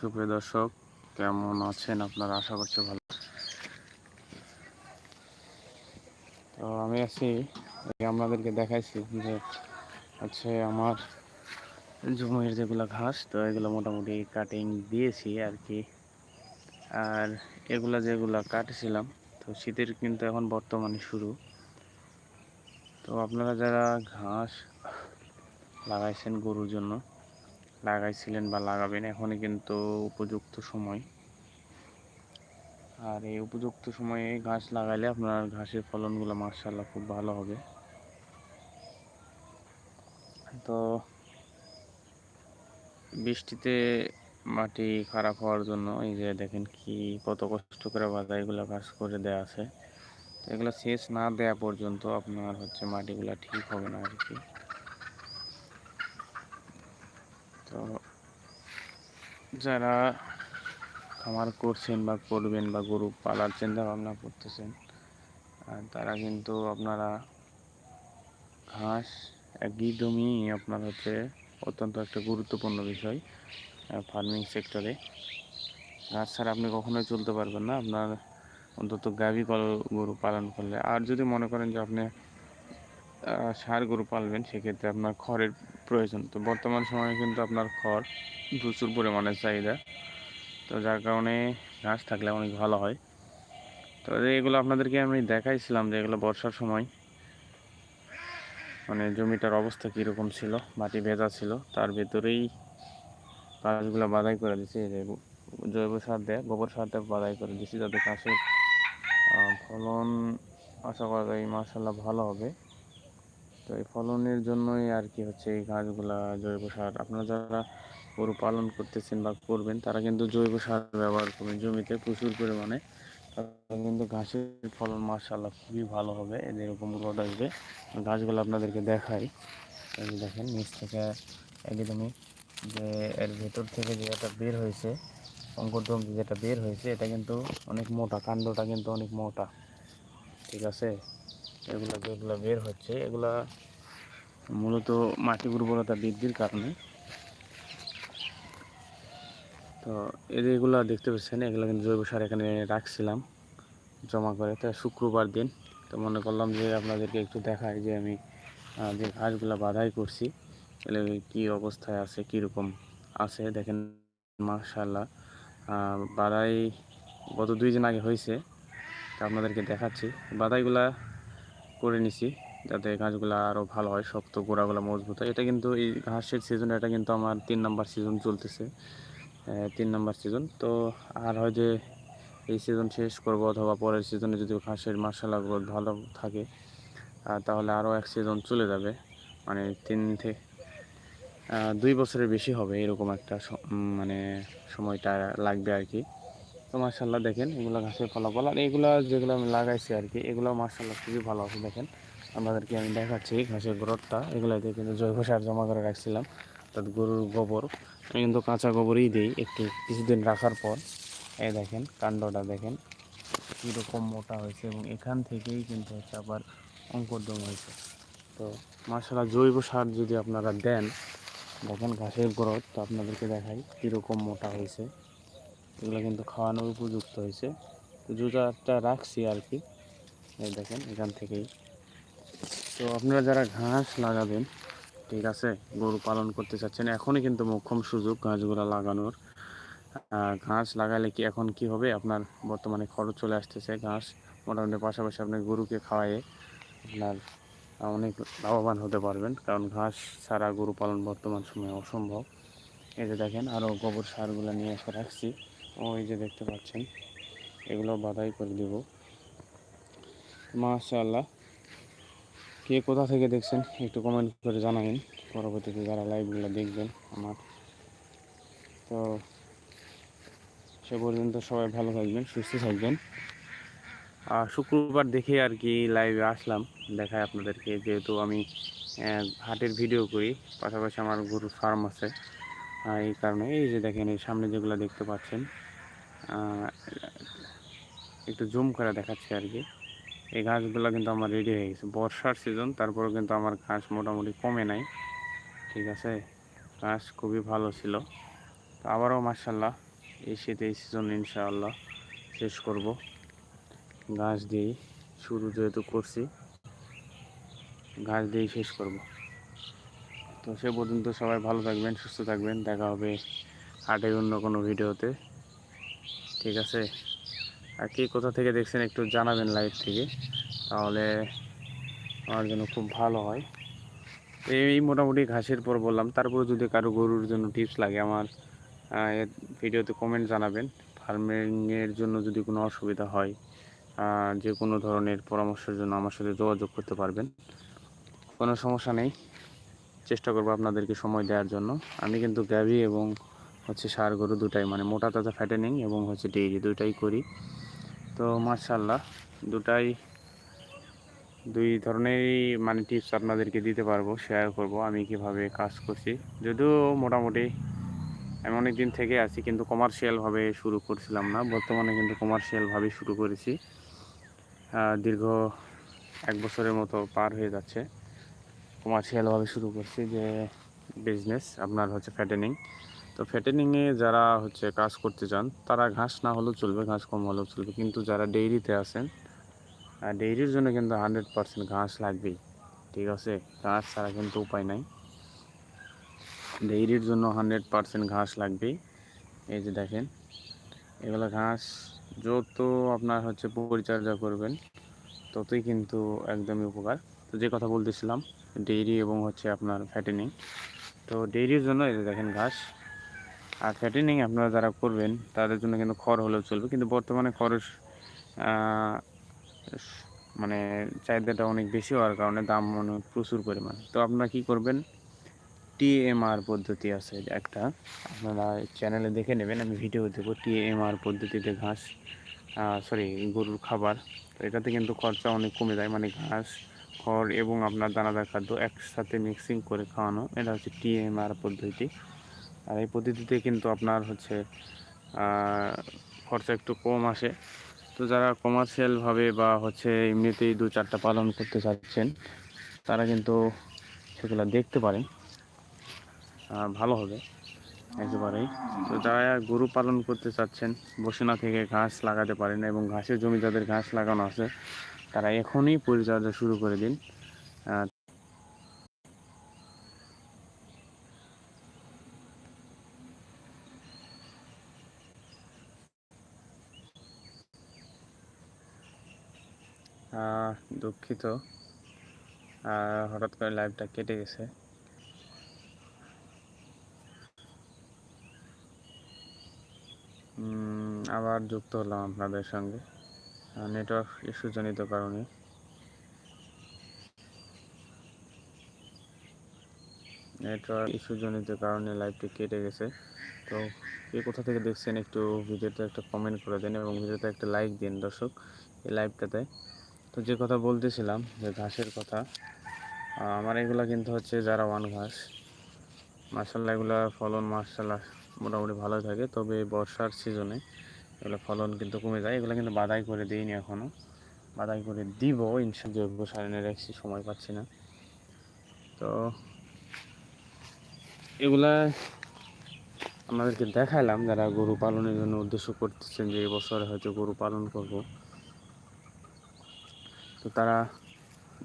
সুপ্রিয় দর্শক, কেমন আছেন আপনারা? আশা করছি ভালো তো আমি আছি আপনাদেরকে দেখাইছি যে হচ্ছে আমার জমির যেগুলো ঘাস, তো এগুলো মোটামুটি কাটিং দিয়েছি আর কি আর এগুলা যেগুলা কাটছিলাম, তো শীতের কিন্তু এখন বর্তমানে শুরু। তো আপনারা যারা ঘাস লাগাইছেন গরুর জন্য লাগাইছিলেন বা লাগাবেন এখনই কিন্তু উপযুক্ত সময়। আর এই উপযুক্ত সময়ে ঘাস লাগাইলে আপনার ঘাসের ফলনগুলো মার্শাল্লাহ খুব ভালো হবে। তো বৃষ্টিতে মাটি খারাপ হওয়ার জন্য এই যে দেখেন কি কত কষ্ট করে বাধা এগুলো ঘাস করে দেওয়া আছে। তো এগুলো সেচ না দেওয়া পর্যন্ত আপনার হচ্ছে মাটিগুলো ঠিক হবে না আর কি। তো যারা খামার করছেন বা করবেন বা গরু পালার চিন্তা ভাবনা করতেছেন তারা কিন্তু আপনারা ঘাস, একদমই আপনার হচ্ছে অত্যন্ত একটা গুরুত্বপূর্ণ বিষয় ফার্মিং সেক্টরে ঘাস ছাড়া আপনি কখনোই চলতে পারবেন না। আপনার অন্তত গাভী গরু পালন করলে। আর যদি মনে করেন যে আপনি সার গরু পালবেন, সেক্ষেত্রে আপনার খড়ের প্রয়োজন। তো বর্তমান সময়ে কিন্তু আপনার খড় প্রচুর পরিমাণে চাহিদা। তো যার কারণে ঘাস থাকলে অনেক ভালো হয়। তো এগুলো আপনাদেরকে আমি দেখাইছিলাম যে এগুলো বর্ষার সময় মানে জমিটার অবস্থা কীরকম ছিল, মাটি ভেজা ছিল, তার ভেতরেই গাছগুলো বাধাই করে দিছি জৈব সার দেয়, গোবর সার দেয় বাধাই করে দিছি যাতে গাছের ফলন আশা করা যায় মাসাল্লাহ ভালো হবে। তো এই ফলনের জন্যই আর কি হচ্ছে এই গাছগুলা জৈব সার। আপনারা যারা গরু পালন করতেছেন বা করবেন, তারা কিন্তু জৈব সার ব্যবহার করবেন। জমিতে প্রচুর পরিমাণে। কিন্তু ঘাসের ফলন মার্শাল্লাহ খুবই ভালো হবে। এরকম রোদ আসবে। গাছগুলো আপনাদেরকে দেখাই। দেখেন, নিচ থেকে একদমই যে এর ভেতর থেকে যে এটা বের হয়েছে অঙ্কুরদম যেটা বের হয়েছে, এটা কিন্তু অনেক মোটা, কাণ্ডটা কিন্তু অনেক মোটা। ঠিক আছে? এগুলো যেগুলো বের হচ্ছে, এগুলা মূলত মাটি উর্বরতা বৃদ্ধির কারণে। তো এগুলো দেখতে পাচ্ছেন, এগুলো কিন্তু জৈব সার এখানে রাখছিলাম জমা করে। তো শুক্রবার দিন, তো মনে করলাম যে আপনাদেরকে একটু দেখাই যে আমি যে ঘাসগুলো বাধাই করছি, এগুলো কী অবস্থায় আছে, কীরকম আছে, দেখেন মাশাল্লাহ বাধাই গত দুই দিন আগে হয়েছে, তা আপনাদেরকে দেখাচ্ছি। বাধাইগুলা করে নিছি, যাতে ঘাসগুলো আরও ভালো হয়, শক্ত গোড়াগুলো মজবুত হয়। এটা কিন্তু এই ঘাসের সিজন এটা কিন্তু আমার তিন নাম্বার সিজন চলতেছে তিন নাম্বার সিজন তো আর হয় যে এই সিজন শেষ করব অথবা পরের সিজনে যদি ঘাসের মার্শাল গ্রোথ ভালো থাকে তাহলে আরও এক সিজন চলে যাবে। মানে তিন থেকে দুই বছরের বেশি হবে এরকম একটা মানে সময়টা লাগবে আর কি। তো মার্শাল্লাহ দেখেন এগুলো ঘাসের ফলাফল। আর এগুলো যেগুলো আমি লাগাইছি আর কি এগুলো মার্শাল্লাহ খুবই ভালো আছে, দেখেন। আপনাদেরকে আমি দেখাচ্ছি ঘাসের গ্রোথটা। এগুলোতে কিন্তু জৈব সার জমা করে রাখছিলাম, অর্থাৎ গরুর গোবর। আমি কিন্তু কাঁচা গোবরই দিই, একটু কিছুদিন রাখার পর। এই দেখেন, কাণ্ডটা দেখেন, কীরকম মোটা হয়েছে এবং এখান থেকেই কিন্তু হচ্ছে আবার অঙ্কুরদম হয়েছে। তো মার্শাল্লাহ জৈব সার যদি আপনারা দেন, দেখেন ঘাসের গ্রোথ, তো আপনাদেরকে দেখাই কীরকম মোটা হয়েছে। এগুলো কিন্তু খাওয়ানোর উপযুক্ত হয়েছে। তো জুতাটা রাখছি আর কি। এই দেখেন, এখান থেকেই। তো আপনারা যারা ঘাস লাগাবেন, ঠিক আছে, গরু পালন করতে চাচ্ছেন, এখনই কিন্তু মোক্ষম সুযোগ ঘাসগুলো লাগানোর। ঘাস লাগালে কি এখন কি হবে? আপনার বর্তমানে খরচ চলে আসতেছে ঘাস। মোটামুটি পাশাপাশি আপনি গরুকে খাওয়ায়ে আপনার অনেক লাভবান হতে পারবেন, কারণ ঘাস ছাড়া গরু পালন বর্তমান সময়ে অসম্ভব। যে দেখেন আরও গোবর সারগুলো নিয়ে এসে রাখছি। ওই যে দেখতে পাচ্ছেন, এগুলো বাধাই করে দেব। মাশাআল্লাহ। কে কোথা থেকে দেখছেন, একটু কমেন্ট করে জানাবেন। পরবর্তীতে যারা লাইভগুলো দেখবেন আমার। তো, সে পর্যন্ত সবাই ভালো থাকবেন, সুস্থ থাকবেন। আর শুক্রবার দেখে আর কি লাইভে আসলাম, দেখায় আপনাদেরকে। যেহেতু আমি হাটের ভিডিও করি, পাশাপাশি আমার গরুর ফার্ম আছে। এই কারণে, এই যে দেখেন, এই সামনে যেগুলো দেখতে পাচ্ছেন একটু জুম করে দেখাচ্ছি আর কি। এই ঘাসগুলো কিন্তু আমার রেডি হয়ে গেছে। বর্ষার সিজন তারপরেও কিন্তু আমার ঘাস মোটামুটি কমে নাই। ঠিক আছে? ঘাস খুবই ভালো ছিল। তো আবারও মার্শাল্লাহ এই শীতে, এই সিজন ইনশাআল্লাহ শেষ করব। ঘাস দিয়েই শুরু যেহেতু করছি, ঘাস দিয়েই শেষ করব। তো সে পর্যন্ত সবাই ভালো থাকবেন, সুস্থ থাকবেন। দেখা হবে হাটের অন্য কোনো ভিডিওতে ঠিক আছে। আর কে কোথা থেকে দেখছেন একটু জানাবেন লাইভ থেকে, তাহলে আমার জন্য খুব ভালো হয়। এই মোটামুটি ঘাসের পর বললাম, তারপরে যদি কারও গরুর জন্য টিপস লাগে আমার ভিডিওতে কমেন্ট জানাবেন। ফার্মিংয়ের জন্য যদি কোনো অসুবিধা হয় যে কোনো ধরনের পরামর্শের জন্য আমার সাথে যোগাযোগ করতে পারবেন। কোনো সমস্যা নেই। চেষ্টা করব আপনাদেরকে সময় দেওয়ার জন্য। আমি কিন্তু গ্যাভি এবং হচ্ছে সার, গরু দুটাই মানে মোটা তাজা ফ্যাটেনিং এবং হচ্ছে ডেইরি দুটাই করি। তো মার্শাল্লাহ দুটাই, দুই ধরনেরই মানে টিপস আপনাদেরকে দিতে পারব শেয়ার করব আমি কীভাবে কাজ করছি। যদিও মোটামুটি আমি অনেক দিন থেকে আছি, কিন্তু কমার্শিয়ালভাবে শুরু করছিলাম না, বর্তমানে কিন্তু কমার্শিয়ালভাবে শুরু করেছি। দীর্ঘ এক বছরের মতো পার হয়ে যাচ্ছে। কমার্শিয়ালভাবে শুরু করছি যে বিজনেস আপনার হচ্ছে ফ্যাটেনিং তো ফ্যাটেনিংয়ে যারা হচ্ছে কাজ করতে চান, তারা ঘাস না হলেও চলবে, ঘাস কম হলেও চলবে। কিন্তু যারা ডেইরিতে আর ডেইরির জন্য কিন্তু হান্ড্রেড পার্সেন্ট ঘাস লাগবেই, ঠিক আছে? ঘাস ছাড়া কিন্তু উপায় নাই। ডেইরির জন্য হান্ড্রেড পার্সেন্ট ঘাস লাগবেই। এই যে দেখেন, এগুলো ঘাস যত আপনার হচ্ছে পরিচর্যা করবেন, ততই কিন্তু একদমই উপকার। তো যে কথা বলতেছিলাম ডেইরি এবং হচ্ছে আপনার ফ্যাটেনিং তো ডেইরির জন্য এই যে দেখেন ঘাস আর ফ্যাটেনিং আপনারা যারা করবেন, তাদের জন্য কিন্তু খড় হলেও চলবে। কিন্তু বর্তমানে খরচ মানে চাহিদাটা অনেক বেশি হওয়ার কারণে দাম অনেক প্রচুর পরিমাণে। তো আপনারা কি করবেন? টিএমআর পদ্ধতি আছে একটা। আপনারা চ্যানেলে দেখে নেবেন, আমি ভিডিও দেবো টিএমআর পদ্ধতিতে ঘাস সরি গরুর খাবার। তো এটাতে কিন্তু খরচা অনেক কমে যায় মানে ঘাস, খড় এবং আপনার দানাদার খাদ্য একসাথে মিক্সিং করে খাওয়ানো। এটা হচ্ছে টিএমআর পদ্ধতি। আর এই পদ্ধতিতে কিন্তু আপনার হচ্ছে খরচা একটু কম আসে। তো যারা কমার্শিয়ালভাবে বা হচ্ছে এমনিতেই দু চারটা পালন করতে চাচ্ছেন, তারা কিন্তু সেগুলো দেখতে পারেন। ভালো হবে একেবারেই। তো যারা গরু পালন করতে চাচ্ছেন, বসুনা থেকে ঘাস লাগাতে পারেন এবং ঘাসের জমি যাদের ঘাস লাগানো আছে, তারা এখনই পরিচর্যা শুরু করে দিন। দুঃখিত। হঠাৎ করে লাইভটা কেটে গেছে। আবার যুক্ত হলাম আপনাদের সঙ্গে। নেটওয়ার্ক ইস্যুজনিত কারণে। নেটওয়ার্ক ইস্যুজনিত কারণে লাইভটি কেটে গেছে। তো কে কোথা থেকে দেখছেন একটু ভিডিওতে একটা কমেন্ট করে দেন এবং ভিডিওতে একটা লাইক দিন দর্শক। এই লাইভটাতে তো যে কথা বলতেছিলাম, যে ঘাসের কথা আমার এগুলা কিন্তু হচ্ছে যারা ওয়ান ঘাস মার্শাল্লাহ এগুলা ফলন মার্শাল্লাহ মোটামুটি ভালো থাকে। তবে বর্ষার সিজনে এগুলো ফলন কিন্তু কমে যায়। এগুলো কিন্তু বাদাই করে দিইনি এখনও বাদাই করে দিব ইনশা জৈব সার সারেনে রাখছি সময় পাচ্ছি না। তো এগুলা আমাদেরকে দেখাইলাম, যারা গরু পালনের জন্য উদ্দেশ্য করতেছেন যে এবছরে হয়তো গরু পালন করব। তো তারা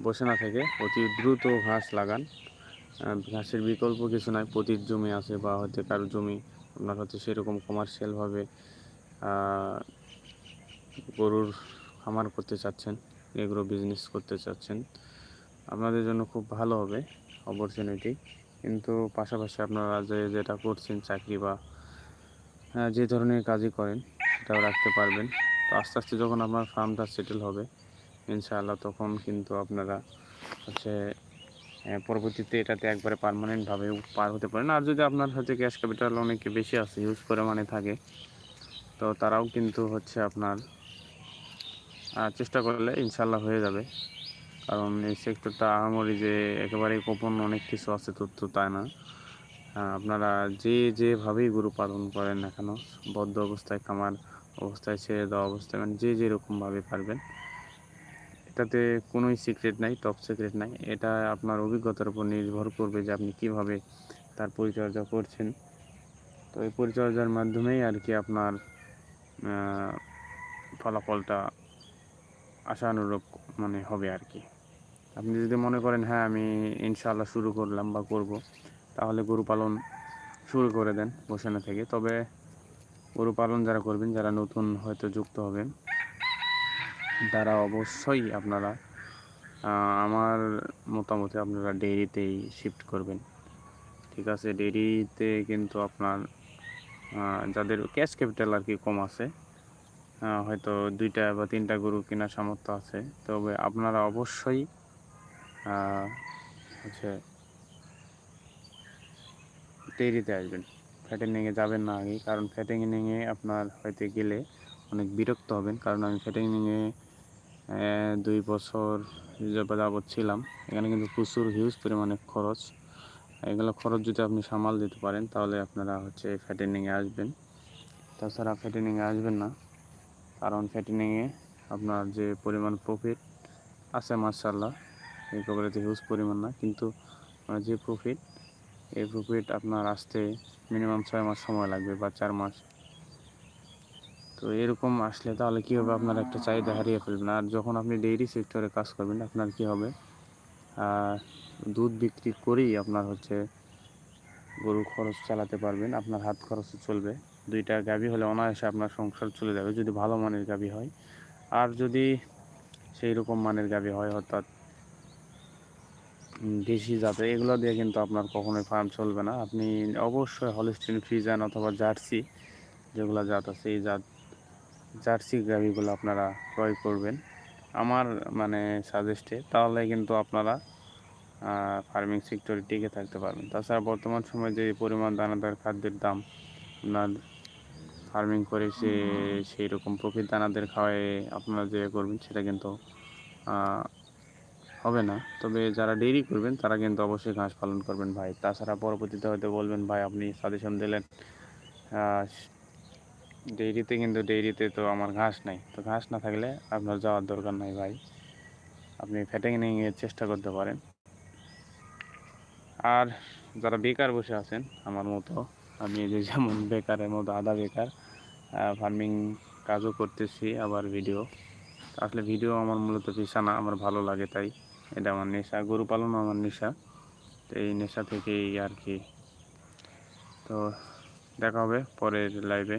বসে না থেকে, অতি দ্রুত ঘাস লাগান। ঘাসের বিকল্প কিছু নাই পতির জমি আছে বা হয়তো কারও জমি আপনার হচ্ছে সেরকম কমার্শিয়ালভাবে গরুর খামার করতে চাচ্ছেন এগুলো বিজনেস করতে চাচ্ছেন, আপনাদের জন্য খুব ভালো হবে অপরচুনিটি কিন্তু পাশাপাশি আপনারা যে যেটা করছেন চাকরি বা যে ধরনের কাজই করেন, সেটাও রাখতে পারবেন। তো আস্তে আস্তে যখন আপনার ফার্মটা সেটেল হবে ইনশাআল্লাহ তখন কিন্তু আপনারা হচ্ছে পরবর্তীতে এটাতে একবারে পারমানেন্টভাবে পার হতে পারেন। আর যদি আপনার হচ্ছে ক্যাশ ক্যাপিটাল অনেক বেশি আছে ইউজ পরিমাণে থাকে, তো তারাও কিন্তু হচ্ছে আপনার চেষ্টা করলে ইনশাল্লাহ হয়ে যাবে। কারণ এই সেক্টরটা আহামরি যে একেবারেই গোপন অনেক কিছু আছে, তথ্য তাই না। আপনারা যে যেভাবেই গরু পালন করেন না কেন, বদ্ধ অবস্থায় খামার অবস্থায় ছেড়ে দেওয়া অবস্থায় মানে যে যেরকমভাবে পারবেন এটাতে কোনোই সিক্রেট নাই টপ সিক্রেট নাই। এটা আপনার অভিজ্ঞতার উপর নির্ভর করবে যে আপনি কীভাবে তার পরিচর্যা করছেন। তো এই পরিচর্যার মাধ্যমেই আর কি আপনার ফলাফলটা আশানুরূপ মানে হবে আর কি। আপনি যদি মনে করেন হ্যাঁ আমি ইনশাআল্লাহ শুরু করলাম বা করব তাহলে গরু পালন শুরু করে দেন বসানো থেকে। তবে গরু পালন যারা করবেন, যারা নতুন হয়তো যুক্ত হবেন তারা অবশ্যই আপনারা আমার মতামতে আপনারা ডেইরিতেই শিফট করবেন। ঠিক আছে? ডেইরিতে কিন্তু আপনার যাদের ক্যাশ ক্যাপিটাল আর কি কম আছে হয়তো দুইটা বা তিনটা গরু কেনার সামর্থ্য আছে। তবে আপনারা অবশ্যই হচ্ছে ডেইরিতে আসবেন। ফ্যাটেনিংয়ে যাবেন না আগে, কারণ ফ্যাটেনিংয়ে আপনার হয়তো গেলে অনেক বিরক্ত হবেন। কারণ আমি ফ্যাটেনিংয়ে দুই বছর যাবৎ ছিলাম। এখানে কিন্তু প্রচুর হিউজ পরিমাণে খরচ। এগুলো খরচ যদি আপনি সামাল দিতে পারেন তাহলে আপনারা হচ্ছে ফ্যাটেনিংয়ে আসবেন। তাছাড়া ফ্যাটেনিংয়ে আসবেন না। কারণ ফ্যাটেনিংয়ে আপনার যে পরিমাণ প্রফিট আছে মার্শাল্লাহ প্রকারে হিউজ পরিমাণ না। কিন্তু আহ, যে প্রফিট এই প্রফিট আপনার আসতে মিনিমাম ছয় মাস সময় লাগবে বা চার মাস। তো এরকম আসলে তাহলে কী হবে আপনার একটা চাহিদা হারিয়ে ফেলবেন? আর যখন আপনি ডেইরি সেক্টরে কাজ করবেন, আপনার কী হবে? দুধ বিক্রি করেই আপনার হচ্ছে গরুর খরচ চালাতে পারবেন, আপনার হাত খরচও চলবে। দুইটা গাভী হলে অনায়াসে আপনার সংসার চলে যাবে, যদি ভালো মানের গাভী হয়। আর যদি সেই রকম মানের গাভী হয়, অর্থাৎ দেশি জাতে এগুলো দিয়ে কিন্তু আপনার কখনোই ফার্ম চলবে না। আপনি অবশ্যই হলিস্টিন ফ্রিজান অথবা জার্সি যেগুলো জাত আছে, এই জাত জার্সি গাভীগুলো আপনারা ক্রয় করবেন। আমার মানে সাজেস্টে তাহলে কিন্তু আপনারা ফার্মিং সেক্টরে টিকে থাকতে পারবেন। তাছাড়া বর্তমান সময়ে যে পরিমাণ দানাদার খাদ্যের দাম, আপনার ফার্মিং করে সে, সেই রকম প্রফিট দানাদের খাওয়ায় আপনারা যে করবেন, সেটা কিন্তু হবে না। তবে যারা ডেইরি করবেন, তারা কিন্তু অবশ্যই ঘাস পালন করবেন ভাই। তাছাড়া পরবর্তীতে হয়তো বলবেন, ভাই, আপনি সাজেশন দিলেন ডেইরিতে কিন্তু ডেইরিতে তো আমার ঘাস নাই। তো ঘাস না থাকলে আপনার যাওয়ার দরকার নাই ভাই। আপনি ফ্যাটেনিংয়ের চেষ্টা করতে পারেন। আর যারা বেকার বসে আছেন, আমার মতো, আমি যে যেমন বেকারের মতো আধা বেকার ফার্মিং কাজও করতেছি, আবার ভিডিও আসলে ভিডিও আমার মূলত পেশা না, আমার ভালো লাগে তাই। এটা আমার নেশা, গরু পালনও আমার নেশা। তো এই নেশা থেকেই আর কি। তো দেখা হবে পরের লাইভে